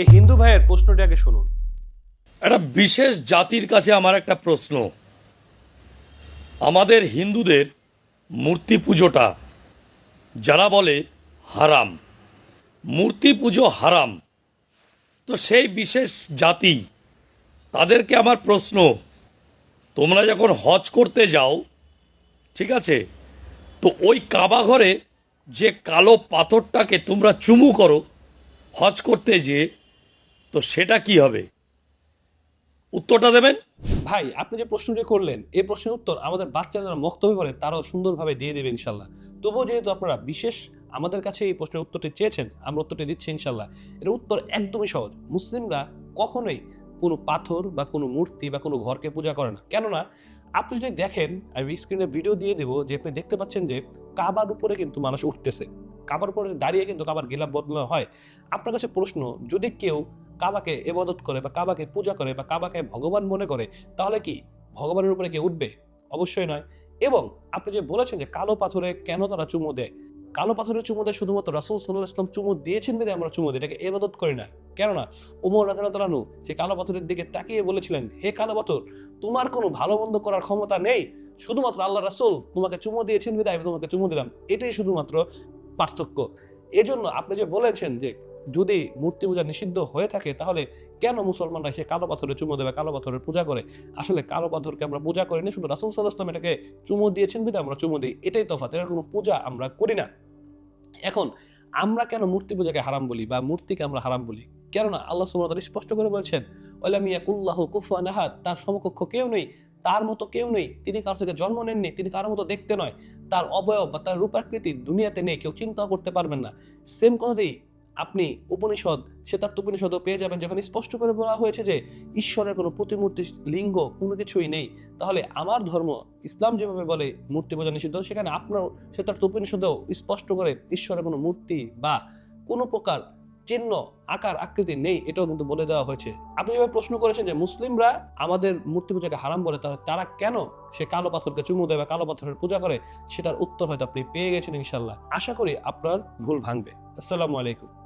এই হিন্দু ভাইয়ের প্রশ্নটি আগে শুনুন। একটা বিশেষ জাতির কাছে আমার একটা প্রশ্ন। আমাদের হিন্দুদের মূর্তি পুজোটা যারা বলে হারাম, মূর্তি পুজো হারাম, তো সেই বিশেষ জাতি, তাদেরকে আমার প্রশ্ন, তোমরা যখন হজ করতে যাও, ঠিক আছে, তো ওই কাবা ঘরে যে কালো পাথরটাকে তোমরা চুমু করো, হজ করতে যেয়ে তো সেটা কি হবে? উত্তরটা দেবেন? ভাই, আপনি যে প্রশ্নটি করলেন এই প্রশ্নের উত্তর আমাদের বাচ্চা যারা বক্তব্য করে তারাও সুন্দরভাবে দিয়ে দেবে ইনশাল্লাহ। তবুও যেহেতু আপনারা বিশেষ আমাদের কাছে এই প্রশ্নের উত্তরটি চেয়েছেন, আমরা উত্তরটি দিচ্ছি ইনশাল্লাহ। এর উত্তর একদমই সহজ। মুসলিমরা কখনোই কোনো পাথর বা কোনো মূর্তি বা কোনো ঘরকে পূজা করে না। কেননা, আপনি যদি দেখেন, আমি স্ক্রিনে ভিডিও দিয়ে দেবো, যে আপনি দেখতে পাচ্ছেন যে কাবার উপরে কিন্তু মানুষ উঠতেছে। কাবার উপরে দাঁড়িয়ে কিন্তু কাবার গিলাপ বদলানো হয়। আপনার কাছে প্রশ্ন, যদি কেউ কাবাকে এবাদত করে বা কাবাকে পূজা করে বা কাবাকে ভগবান মনে করে, তাহলে কি ভগবানের উপরে কে উঠবে? অবশ্যই নয়। এবং আপনি যে বলেছেন যে কালো পাথরে কেন তারা চুমো দেয়? কালো পাথরের চুমো দেয় শুধুমাত্র রাসুল সাল্লাহ ইসলাম চুমো দিয়েছেন বেদে আমরা চুমো দিই, এটাকে এবাদত করি না। কেননা ওমর রাজানু সে কালো পাথরের দিকে তাকিয়ে বলেছিলেন, হে কালো পাথর, তোমার কোনো ভালো মন্দ করার ক্ষমতা নেই। শুধুমাত্র আল্লাহ রাসুল তোমাকে চুমো দিয়েছেন বিদায়, আমি তোমাকে চুমো দিলাম। এটাই শুধুমাত্র পার্থক্য। এজন্য আপনি যে বলেছেন যে যদি মূর্তি পূজা নিষিদ্ধ হয়ে থাকে, তাহলে কেন মুসলমানরা সে কালো পাথরে চুমো দেবে, কালো পাথরের পূজা করে? আসলে কালো পাথরকে আমরা পূজা করিনি, শুধু রাসুল সাল্লাহ এটাকে চুমো দিয়েছেন বিধে আমরা চুমো দিই। এটাই তফাৎ, এটার কোনো পূজা আমরা করি না। এখন আমরা কেন মূর্তি পূজাকে হারাম বলি বা মূর্তিকে আমরা হারাম বলি? কেননা আল্লাহ সুবহানাহু স্পষ্ট করে বলছেন ওয়ালামিয়া কুল্লাহু কুফুয়ান আহাদ তার সমকক্ষ কেউ নেই, তার মতো কেউ নেই, তিনি কারোর থেকে জন্ম নেননি, তিনি কারোর মতো দেখতে নয়, তার অবয়ব বা তার রূপাকৃতি দুনিয়াতে নেই, কেউ চিন্তাও করতে পারবেন না। সেম কথাতেই আপনি উপনিষদ তার উপনিষদও পেয়ে যাবেন। যেখানে স্পষ্ট করে বলা হয়েছে যে ঈশ্বরের কোনো প্রতিমূর্তি, লিঙ্গ কোনো কিছুই নেই। তাহলে আমার ধর্ম ইসলাম যেভাবে বলে মূর্তি পূজা নিষিদ্ধ, সেখানে আপনার তার উপনিষদেও স্পষ্ট করে ঈশ্বরের কোনো মূর্তি বা কোনো প্রকার চিহ্ন, আকার, আকৃতি নেই, এটাও কিন্তু বলে দেওয়া হয়েছে। আপনি যেভাবে প্রশ্ন করেছেন যে মুসলিমরা আমাদের মূর্তি পূজাকে হারাম বলে, তাহলে তারা কেন সে কালো পাথরকে চুমু দেয় বা কালো পাথরের পূজা করে? সেটার উত্তর হয়তো আপনি পেয়ে গেছেন ইনশাল্লাহ আশা করি আপনার ভুল ভাঙবে। আসসালামু আলাইকুম।